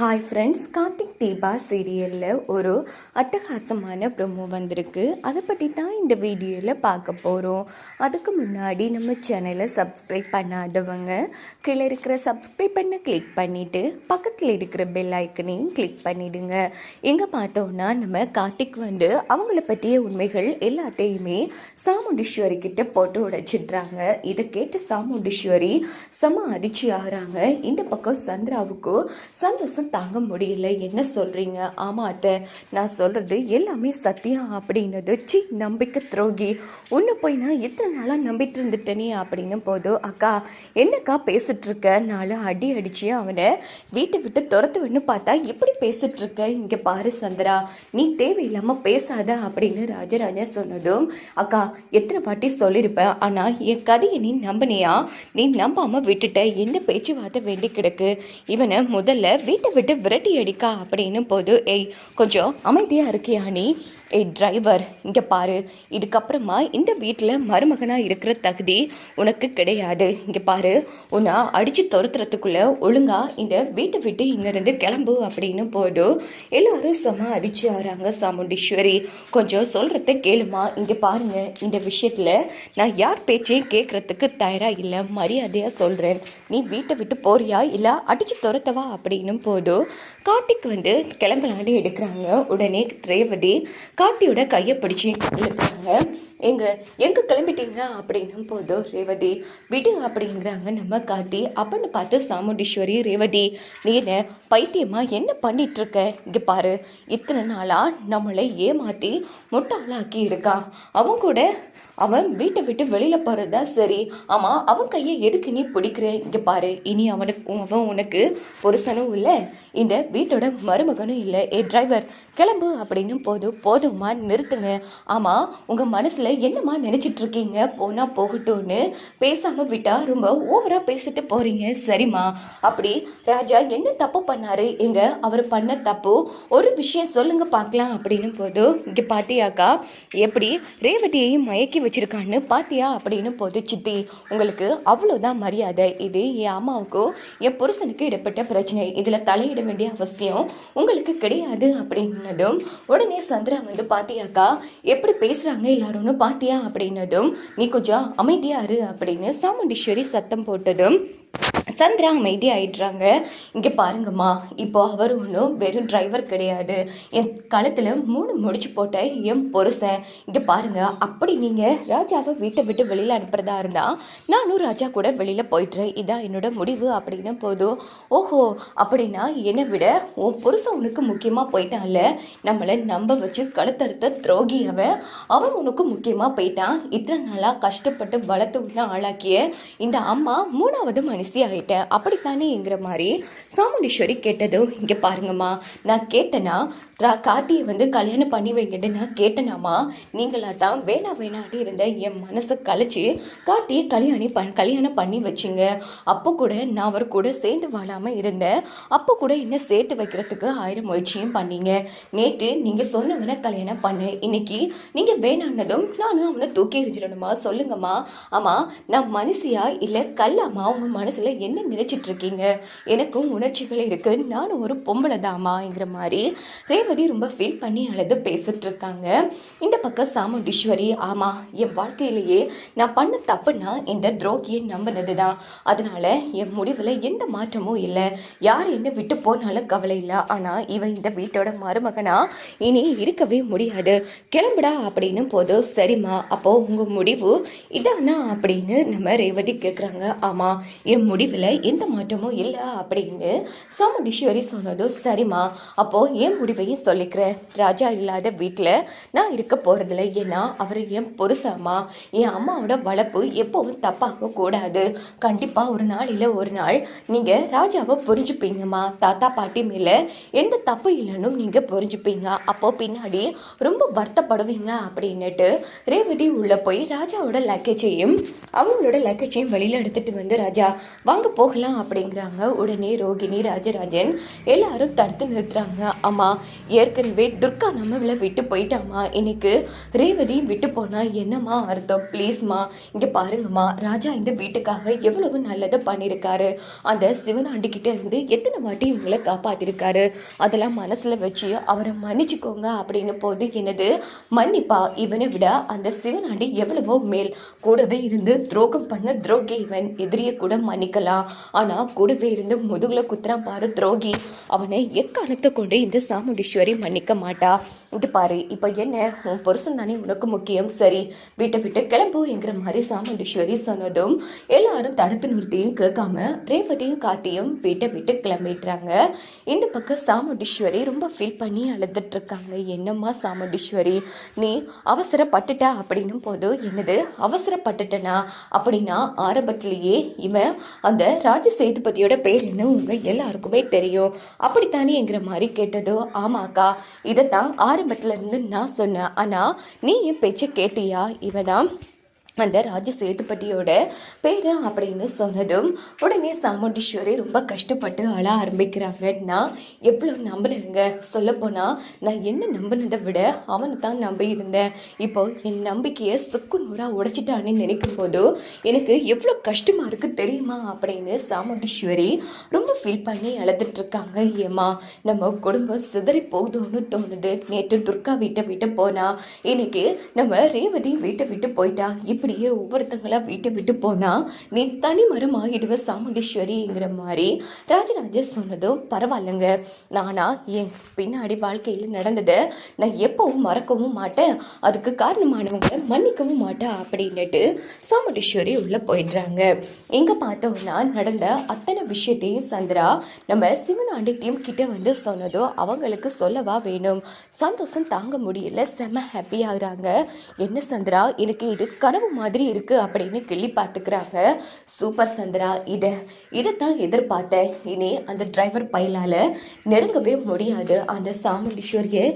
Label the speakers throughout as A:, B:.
A: Hi friends Karthik Deepa சீரியலில் ஒரு அட்டகாசமான ப்ரொமோ வந்திருக்கு. அதை பற்றி தான் இந்த வீடியோவில் பார்க்க போகிறோம் அதுக்கு முன்னாடி நம்ம சேனலை சப்ஸ்கிரைப் பண்ணாதவங்க கீழே இருக்கிற சப்ஸ்கிரைப் பண்ண கிளிக் பண்ணிவிட்டு பக்கத்தில் இருக்கிற பெல் ஐக்கனையும் கிளிக் பண்ணிவிடுங்க எங்கே பார்த்தோன்னா நம்ம கார்த்திக் வந்து அவங்கள பற்றிய உண்மைகள் எல்லாத்தையுமே சாமுண்டீஸ்வரி கிட்ட போட்டு உடைச்சிடுறாங்க. இதை கேட்டு சாமுண்டீஸ்வரி செம அதிர்ச்சி ஆகிறாங்க. இந்த பக்கம் சந்திராவுக்கு சந்தோஷம் தாங்க முடியல. என்ன சொல்கிறீங்க ஆமா அத்தை நான் சொல்கிறது எல்லாமே சத்தியம் அப்படின்னது. சி நம்பிக்கை துரோகி. ஒன்று போய் நான் இத்தனை நாளாக நம்பிட்டு இருந்துட்டேனே அப்படின்னு போதும் அக்கா என்னக்கா பேசிகிட்ருக்க நாலு அடி அடிச்சு அவனை வீட்டை விட்டு துரத்துவேன்னு பார்த்தா இப்படி பேசிட்டு இருக்க இங்கே பாரு சந்திரா நீ தேவையில்லாமல் பேசாத அப்படின்னு ராஜராஜன் சொன்னதும் அக்கா எத்தனை வாட்டி சொல்லியிருப்பேன் ஆனால் என் கதையை நீ நம்பினியா? நீ நம்பாமல் விட்டுட்ட. என்ன பேச்சுவார்த்தை வேண்டி கிடக்கு? இவனை முதல்ல வீட்டை விட்டு விரட்டி அடிக்கா அப்படின்னு போது ஏய் கொஞ்சம் அமைதியாக இருக்கியா நீ? ஏ டிரைவர் இங்கே பாரு. இதுக்கப்புறமா இந்த வீட்டில் மருமகனாக இருக்கிற தகுதி உனக்கு கிடையாது. இங்கே பாரு. உன்னை அடித்து துரத்துறதுக்குள்ளே ஒழுங்காக இந்த வீட்டை விட்டு இங்கேருந்து கிளம்பு அப்படின்னு போதும் எல்லாரும் செம அடிச்சு ஆகிறாங்க சாமுண்டீஸ்வரி. கொஞ்சம் சொல்கிறத கேளுமா. இங்கே பாருங்க இந்த விஷயத்தில் நான் யார் பேச்சையும் கேட்குறதுக்கு தயாராக இல்லை. மரியாதையாக சொல்கிறேன் நீ வீட்டை விட்டு போறியா இல்லை அடித்து துரத்தவா அப்படின்னும் போதும் கார்த்திக் வந்து கிளம்பலான்னு எடுக்கிறாங்க. உடனே ரேவதி கார்த்தியோட கையை பிடிச்சி இழுக்கிறாங்க. எங்க எங்க கிளம்பிட்டீங்க அப்படின்னும் போதும் ரேவதி விடு அப்படிங்கிறாங்க நம்ம கார்த்தி. அப்படின்னு பார்த்து சாமுண்டீஸ்வரி ரேவதி நீ என்ன பைத்தியமா? என்ன பண்ணிட்டு இருக்க இங்க பாரு இத்தனை நாளா நம்மளை ஏமாத்தி முட்டாளாக்கி இருக்கான் அவங்க கூட அவன் வீட்டை விட்டு வெளியில போறதா சரி. ஆமா அவன் கையை எதுக்கு நீ பிடிக்கிற? இங்க பாரு இனி அவனுக்கு அவன் உனக்கு புருஷனும் இல்லை. இந்த வீட்டோட மருமகனும் இல்லை. ஏ டிரைவர் கிளம்பு அப்படின்னு போதும் போதுமா நிறுத்துங்க. ஆமா உங்க மனசுல என்னம்மா நினைச்சிட்டு இருக்கீங்க? போனா போகட்டும்னு பேசாம விட்டா ரொம்ப ஓவரா பேசிட்டு போறீங்க. சரிம்மா. அப்படி ராஜா என்ன தப்பு பண்ணாரு? எங்க அவர் பண்ண தப்பு? ஒரு விஷயம் சொல்லுங்க பார்க்கலாம் அப்படின்னு போதும் இங்க பாத்தியாக்கா எப்படி ரேவதியையும் மயக்கி வச்சிருக்கான்னு பாத்தியா அப்படின்னு போது சித்தி உங்களுக்கு அவ்வளோதான் மரியாதை. இது என் அம்மாவுக்கும் என் புருஷனுக்கு இடப்பட்ட பிரச்சனை. இதில் தலையிட வேண்டிய அவசியம் உங்களுக்கு கிடையாது. அப்படின்னதும் உடனே சந்திரா வந்து பாத்தியாக்கா எப்படி பேசுகிறாங்க எல்லாரும்னு பாத்தியா? அப்படின்னதும் நீ கொஞ்சம் அமைதியாக இரு அப்படின்னு சாமுண்டீஸ்வரி சத்தம் போட்டதும் சந்திரா அமைதி ஆயிடுறாங்க. இங்கே பாருங்கம்மா இப்போ அவர் ஒன்றும் வெறும் டிரைவர் கிடையாது. என் கழுத்தில் மூணு முடிச்சு போட்ட என் பொருசன் இங்கே பாருங்க அப்படி நீங்கள் ராஜாவை வீட்டை விட்டு வெளியில் அனுப்புறதா இருந்தால் நானும் ராஜா கூட வெளியில் போயிட்டுறேன் இதான் என்னோட முடிவு அப்படின்னு போதும். ஓஹோ அப்படின்னா என்னை விட உன் புருஷன் உனக்கு முக்கியமாக போயிட்டான்ல. நம்மளை நம்ப வச்சு கழுத்தறுத்த துரோகி அவன். அவன் உனக்கு முக்கியமாக போயிட்டான். இத்தனை நாளாக கஷ்டப்பட்டு வளர்த்து உள்ள ஆளாக்கிய இந்த அம்மா மூணாவது மனசி ஆகிட்டேன் அப்படித்தானேங்கிற மாதிரி சாமுண்டீஸ்வரி கேட்டதோ இங்கே பாருங்கம்மா நான் கேட்டேனா ரா கார்த்தியை வந்து கல்யாணம் பண்ணி வைங்கன்னு நான் கேட்டேனாமா நீங்களாக தான் வேணா வேணாட்டி இருந்த என் மனசை கழிச்சு கார்த்தியை கல்யாணம் பண் கல்யாணம் பண்ணி வச்சிங்க. அப்போ கூட நான் அவர் கூட சேர்ந்து வாழாமல் இருந்தேன். அப்போ கூட என்ன சேர்த்து வைக்கிறதுக்கு ஆயிரம் முயற்சியும் பண்ணீங்க. நேற்று நீங்கள் சொன்னவனை கல்யாணம் பண்ணு. இன்னைக்கு நீங்கள் வேணான்னதும் நானும் அவனை தூக்கி எறிஞ்சிடணுமா? சொல்லுங்கம்மா. ஆமாம் நான் மனுஷியா இல்லை கல்லாமா உங்கள் மனசில் என்ன நினச்சிட்ருக்கீங்க? எனக்கும் உணர்ச்சிகள் இருக்கு. நானும் ஒரு பொம்பளை தாமாங்கிற மாதிரி ரேவதி ரொம்ப ஃபீல் பண்ணி அழுது பேசிட்டு இருக்காங்க இந்த பக்கம் சாமுண்டீஸ்வரி ஆமா என் வாழ்க்கையிலேயே நான் பண்ண தப்புனா இந்த துரோகியை நம்பினது தான் அதனால என் முடிவில் எந்த மாற்றமும் இல்லை. யார் என்ன விட்டு போனாலும் கவலை இல்லை. ஆனால் இவன் இந்த வீட்டோட மருமகனா? இனி இருக்கவே முடியாது. கிளம்புடா அப்படின்னு போது சரிம்மா அப்போ உங்க முடிவு இதானா அப்படின்னு நம்ம ரேவதி கேட்குறாங்க ஆமா என் முடிவில் எந்த மாற்றமும் இல்லை அப்படின்னு சாமுண்டீஸ்வரி சொன்னதும் சரிம்மா. அப்போது என் முடிவையும் சொல்லிக்கிறேன் ராஜா இல்லாத வீட்டில் நான் இருக்க போகிறதில்ல ஏன்னா அவர் என் புருஷம்மா. என் அம்மாவோட வளர்ப்பு எப்போவும் தப்பாக கூடாது. கண்டிப்பாக ஒரு நாளில் ஒரு நாள் நீங்கள் ராஜாவை புரிஞ்சுப்பீங்கம்மா. தாத்தா பாட்டி மேலே எந்த தப்பு இல்லைன்னு நீங்கள் புரிஞ்சுப்பீங்க. அப்போது பின்னாடி ரொம்ப வருத்தப்படுவீங்க அப்படின்னுட்டு ரேவதி உள்ளே போய் ராஜாவோட லக்கேஜையும் அவங்களோட லக்கேஜையும் வெளியில் எடுத்துகிட்டு வந்து ராஜா வாங்க போகலாம் அப்படிங்கிறாங்க. உடனே ரோகிணி ராஜராஜன் எல்லாரும் தடுத்து நிறுத்துறாங்க. அம்மா ஏற்கனவே துர்கா நம்மள விட்டு போயிட்டாம்மா. இன்னைக்கு ரேவதி விட்டு போனா என்னம்மா அர்த்தம்? ப்ளீஸ்மா இங்க பாருங்கம்மா. ராஜா இந்த வீட்டுக்காக எவ்வளவு நல்லதை பண்ணியிருக்காரு அந்த சிவனாண்டிக்கிட்ட இருந்து எத்தனை வாட்டி உங்களை காப்பாற்றிருக்காரு அதெல்லாம் மனசுல வச்சு அவரை மன்னிச்சுக்கோங்க அப்படின்னு போது என்னது? மன்னிப்பா இவனை விட அந்த சிவனாண்டி எவ்வளவோ மேல். கூடவே இருந்து துரோகம் பண்ண துரோகி இவன் எதிரியை கூட பண்ணிக்கலாம். ஆனால் கூடவே இருந்து முதுகில் குத்துறான் பாரு துரோகி. அவனை எக்காரணத்தை கொண்டு இந்த சாமுண்டீஸ்வரி மன்னிக்க மாட்டா? இது பாரு இப்போ என்ன? உன் புருஷன் தானே உனக்கு முக்கியம். சரி வீட்டை விட்டு கிளம்பு என்கிற மாதிரி சாமுண்டீஸ்வரி சொன்னதும் எல்லாரும் தடுத்து நிறுத்தியும் கேட்காம ரேவதியும் காத்தியும் வீட்டை விட்டு கிளம்பிடுறாங்க. இந்த பக்கம் சாமுண்டீஸ்வரி ரொம்ப ஃபீல் பண்ணி அழுதுட்டு இருக்காங்க என்னம்மா சாமுண்டீஸ்வரி நீ அவசரப்பட்டுட்ட அப்படின்னும் போது என்னது? அவசரப்பட்டுட்டனா அப்படின்னா ஆரம்பத்திலேயே இவன் அந்த ராஜ சேதுபதியோட பேர் என்ன? உங்க எல்லாருக்குமே தெரியும். அப்படித்தானே என்கிற மாதிரி கேட்டதோ ஆமாக்கா இதைத்தான் ஆரம்பத்துல இருந்து நான் சொன்னேன் ஆனா நீ என் பேச்சை கேட்டியா? இவனா அந்த ராஜ சேதுபதியோட பேரு அப்படின்னு சொன்னதும் உடனே சாமுண்டீஸ்வரி ரொம்ப கஷ்டப்பட்டு அழ ஆரம்பிக்கிறாங்க நான் எவ்வளோ நம்பினேங்க. சொல்லப்போனால் நான் என்ன நம்பினதை விட அவனை தான் நம்பி இருந்தேன். இப்போ என் நம்பிக்கையை சுக்கு நூறாக உடைச்சிட்டான்னு நினைக்கும் போது எனக்கு எவ்வளோ கஷ்டமாக இருக்குது தெரியுமா அப்படின்னு சாமுண்டீஸ்வரி ரொம்ப ஃபீல் பண்ணி அழுதுட்டுருக்காங்க. ஏமா நம்ம குடும்பம் சிதறி போகுதோன்னு தோணுது. நேற்று துர்கா வீட்டை விட்டு போனா இன்னைக்கு நம்ம ரேவதி வீட்டை விட்டு போயிட்டா. இப்படி அப்படியே ஒவ்வொருத்தங்களாக வீட்டை விட்டு போனால் நீ தனி மரம் ஆகிடுவ சாமுண்டீஸ்வரிங்கிற மாதிரி ராஜராஜ சொன்னதும் பரவாயில்லைங்க. நானா என் பின்னாடி வாழ்க்கையில் நடந்ததை நான் எப்போவும் மறக்கவும் மாட்டேன். அதுக்கு காரணமானவங்க மன்னிக்கவும் மாட்டேன் அப்படின்னுட்டு சாமுண்டீஸ்வரி உள்ளே போயிடுறாங்க. இங்கே பார்த்தோம்னா நடந்த அத்தனை விஷயத்தையும் சந்திரா நம்ம சிவனாண்டி டீம் கிட்ட வந்து சொன்னதோ அவங்களுக்கு சொல்லவா வேணும். சந்தோஷம் தாங்க முடியல. செம ஹாப்பி ஆகுறாங்க. என்ன சந்திரா எனக்கு இது கனவு மாதிரி இருக்கு அப்படின்னு கிள்ளி பார்த்துக்கிறாங்க. சூப்பர் சந்திரா இதை இதைத்தான் எதிர்பார்த்தேன் இனி அந்த டிரைவர் பயிலால் நெருங்கவே முடியாது. அந்த சாமுண்டீஸ்வரியை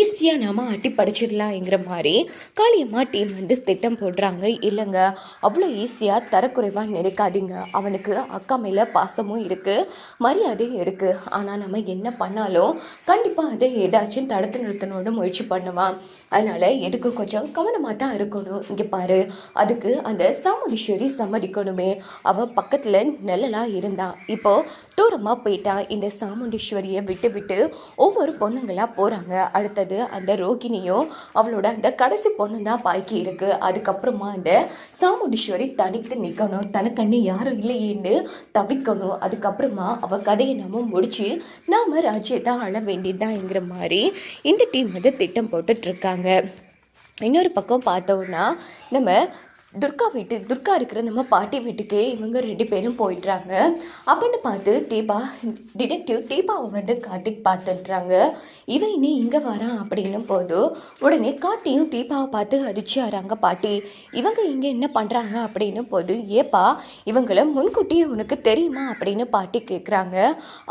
A: ஈஸியாக நாம் அட்டி படிச்சிடலாங்கிற மாதிரி காளியம்மா டீம் வந்து திட்டம் போடுறாங்க. இல்லைங்க அவ்வளோ ஈஸியாக தரக்குறைவாக நினைக்காதீங்க அவனுக்கு அக்கா மேலே பாசமும் இருக்குது மரியாதையும் இருக்குது ஆனால் நம்ம என்ன பண்ணாலும் கண்டிப்பாக அதை ஏதாச்சும் தடுத்து நிறுத்தணும்னு முயற்சி பண்ணுவான். அதனால் எதுக்கு கொஞ்சம் கவனமாக தான் இருக்கணும். இங்கே பாரு அதுக்கு அந்த சாமுண்டீஸ்வரி சம்மதிக்கணுமே. அவள் பக்கத்தில் நல்லலாக இருந்தான் இப்போ தூரமாக போயிட்டா இந்த சாமுண்டீஸ்வரியை விட்டு விட்டு ஒவ்வொரு பொண்ணுங்களாக போகிறாங்க அடுத்தது அந்த ரோகிணியும் அவளோட அந்த கடைசி பொண்ணு தான் பாய்க்கி இருக்குது அதுக்கப்புறமா அந்த சாமுண்டீஸ்வரி தனித்து நிற்கணும் தனக்கண்ணி யாரும் இல்லையேன்னு தவிக்கணும். அதுக்கப்புறமா அவள் கதையை நம்ம முடித்து நாம் ராஜ்யத்தை ஆள வேண்டியதுதான்ங்கிற மாதிரி இந்த டீம் வந்து திட்டம் போட்டுட்ருக்காங்க இன்னொரு பக்கம் பார்த்தோம்னா நம்ம துர்கா வீட்டு துர்கா இருக்கிற நம்ம பாட்டி வீட்டுக்கு இவங்க ரெண்டு பேரும் போயிடுறாங்க. அப்படின்னு பார்த்து தீபா டிடெக்டிவ் தீபாவை வந்து கார்த்திக் பார்த்துட்றாங்க. இவன் இனி இங்கே வரான் அப்படின்னும் போது உடனே கார்த்தியும் தீபாவை பார்த்து அதிர்ச்சி பாட்டி இவங்க இங்கே என்ன பண்ணுறாங்க அப்படின்னும் போது ஏப்பா இவங்கள முன்கூட்டியே உனக்கு தெரியுமா? அப்படின்னு பாட்டி கேட்குறாங்க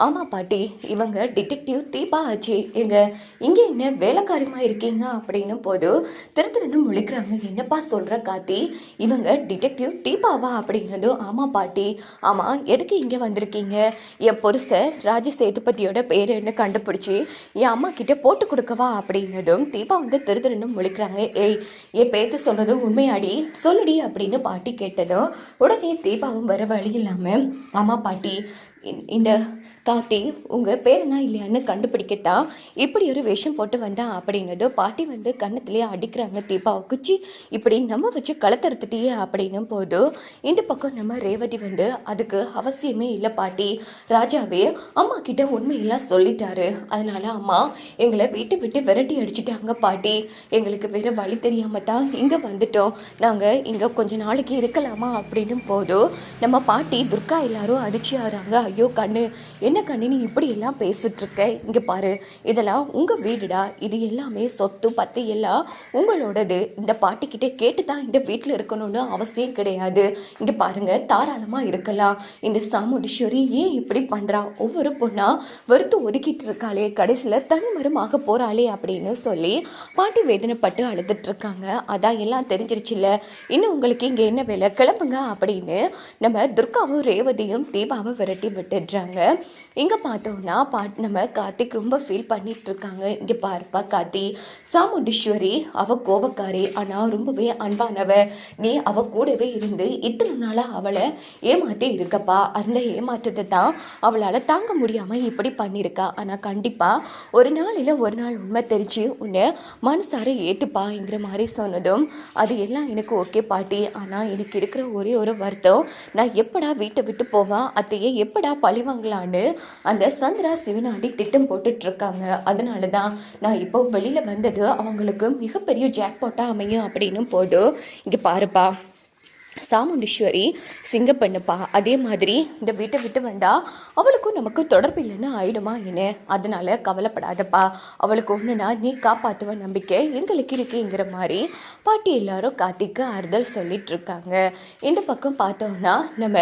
A: ஆமாம் பாட்டி இவங்க டிடெக்டிவ் தீபா ஆச்சு. எங்க இங்கே என்ன வேலைக்காரியமாக இருக்கீங்க? அப்படின்னும் போது திரு திருன்னு முழிக்கிறாங்க. என்னப்பா சொல்கிற கார்த்தி? இவங்க டிடெக்டிவ் தீபாவா அப்படிங்கிறது ஆமாம் பாட்டி ஆமாம் எதுக்கு இங்கே வந்திருக்கீங்க? என் பொருசை ராஜ சேதுபதியோட பேர் என்ன கண்டுபிடிச்சி என் அம்மா கிட்ட போட்டு கொடுக்கவா? அப்படின்னதும் தீபா வந்து திருதிருன்னு முழிக்கிறாங்க. ஏய் என் பேத்து சொல்கிறது உண்மையாடி? சொல்லுடி அப்படின்னு பாட்டி கேட்டதும் உடனே தீபாவும் வர வழி இல்லாமல் ஆமாம் பாட்டி இந்த- காட்டி உங்கள் பேர் என்ன இல்லையான்னு கண்டுபிடிக்கத்தான் இப்படி ஒரு வேஷம் போட்டு வந்தா அப்படின்னதோ பாட்டி வந்து கன்னத்துலேயே அடிக்கிறாங்க தீபாவை குச்சி. இப்படி நம்ம வச்சு கலத்தறுத்துட்டியே அப்படின்னும் போது இந்த பக்கம் நம்ம ரேவதி வந்து அதுக்கு அவசியமே இல்லை பாட்டி. ராஜாவே அம்மா கிட்ட உண்மையெல்லாம் சொல்லிட்டாரு. அதனால அம்மா எங்களை வீட்டை விட்டு விரட்டி அடிச்சுட்டாங்க பாட்டி. எங்களுக்கு வேற வழி தெரியாம தான் இங்கே வந்துட்டோம். நாங்கள் இங்கே கொஞ்ச நாளைக்கு இருக்கலாமா அப்படின்னும் போது நம்ம பாட்டி துர்கா எல்லாரும் அதிர்ச்சி ஆகிறாங்க ஐயோ கண்ணு என்ன என்ன கண்ணி நீ இப்படி எல்லாம் பேசிட்டு இங்கே பாரு இதெல்லாம் உங்கள் வீடுடா. இது எல்லாமே சொத்து பத்து எல்லாம் உங்களோடது. இந்த பாட்டிக்கிட்டே கேட்டு தான் இந்த வீட்டில் இருக்கணும்னு அவசியம் கிடையாது. இங்கே பாருங்க தாராளமாக இருக்கலாம். இந்த சாமுண்டீஸ்வரி ஏன் இப்படி பண்ணுறா ஒவ்வொரு பொண்ணாக வெறுத்து ஒதுக்கிட்டு இருக்காளே கடைசியில் தனிமரமாக போகிறாளே அப்படின்னு சொல்லி பாட்டி வேதனைப்பட்டு அழுதுட்டுருக்காங்க. அதான் எல்லாம் தெரிஞ்சிருச்சுல்ல. இன்னும் உங்களுக்கு இங்கே என்ன வேலை? கிளம்புங்க அப்படின்னு நம்ம துர்காவும் ரேவதியும் தீபாவை விரட்டி விட்டுடுறாங்க. இங்கே பார்த்தோம்னா பாட் நம்ம கார்த்திக் ரொம்ப ஃபீல் பண்ணிகிட்ருக்காங்க இங்கே பாருப்பா கார்த்தி. சாமுண்டீஸ்வரி அவ கோபக்காரி ஆனால் ரொம்பவே அன்பானவ. நீ அவ கூடவே இருந்து இத்தனை நாளாக அவளை ஏமாற்றி இருக்கப்பா. அந்த ஏமாற்றத்தை தான் அவளால் தாங்க முடியாமல் இப்படி பண்ணியிருக்கா. ஆனால் கண்டிப்பாக ஒரு நாளில் ஒரு நாள் உண்மை தெரிஞ்சு உன்னை மனசார ஏற்றுப்பாங்கிற மாதிரி சொன்னதும் அது எல்லாம் எனக்கு ஓகே பாட்டி. ஆனால் எனக்கு இருக்கிற ஒரே ஒரு வருத்தம் நான் எப்படா வீட்டை விட்டு போவா? அத்தையை எப்படா பழி வாங்கலான்னு அந்த சந்திரா சிவனாடி திட்டம் போட்டுட்டு இருக்காங்க அதனால தான் நான் இப்போ வெளியில் வந்தது அவங்களுக்கு மிகப்பெரிய ஜாக்பாட்டாக அமையும் அப்படின்னு போதும் இங்கே பாருப்பா சாமுண்டீஸ்வரி சிங்கப்பண்ணுப்பா அதே மாதிரி இந்த வீட்டை விட்டு வந்தா அவளுக்கும் நமக்கு தொடர்பு இல்லைன்னு ஆயிடுமா என்ன? அதனால கவலைப்படாதப்பா. அவளுக்கு ஒன்றுனா நீ காப்பாற்றுவ நம்பிக்கை எங்களுக்கு இருக்குங்கிற மாதிரி பாட்டி எல்லாரும் கார்த்திக்கு ஆறுதல் சொல்லிட்டு இருக்காங்க இந்த பக்கம் பார்த்தோம்னா நம்ம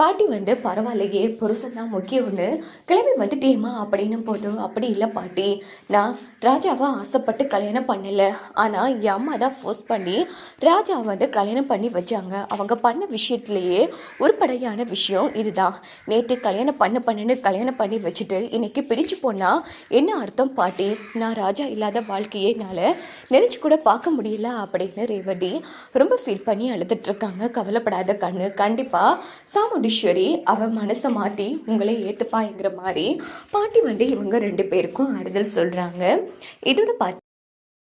A: பாட்டி வந்து பரவாயில்லையே புருஷன் தான் முக்கியம்னு. கிளம்பி வந்துட்டேமா அப்படின்னு போதும் அப்படி இல்லை பாட்டி. நான் ராஜாவை ஆசைப்பட்டு கல்யாணம் பண்ணலை. ஆனால் என் அம்மா தான் ஃபோர்ஸ் பண்ணி ராஜாவை வந்து கல்யாணம் பண்ணி வச்சாங்க. அவங்க பண்ண விஷயத்துலேயே உருப்படையான விஷயம் இதுதான். நேற்று கல்யாணம் பண்ண பண்ணுன்னு கல்யாணம் பண்ணி வச்சுட்டு இன்னைக்கு பிரிஞ்சு போனால் என்ன அர்த்தம் பாட்டி? நான் ராஜா இல்லாத வாழ்க்கையே என்னால் நினச்சி கூட பார்க்க முடியல அப்படின்னு ரேவதி ரொம்ப ஃபீல் பண்ணி அழுதுட்டு இருக்காங்க. கவலைப்படாத கண்ணு. கண்டிப்பாக சாமுண்டீஸ்வரி அவ மனசை மாற்றி உங்களை ஏற்றுப்பாங்கிற மாதிரி பாட்டி வந்து இவங்க ரெண்டு பேருக்கும் ஆறுதல் சொல்கிறாங்க இதோட பாட்டி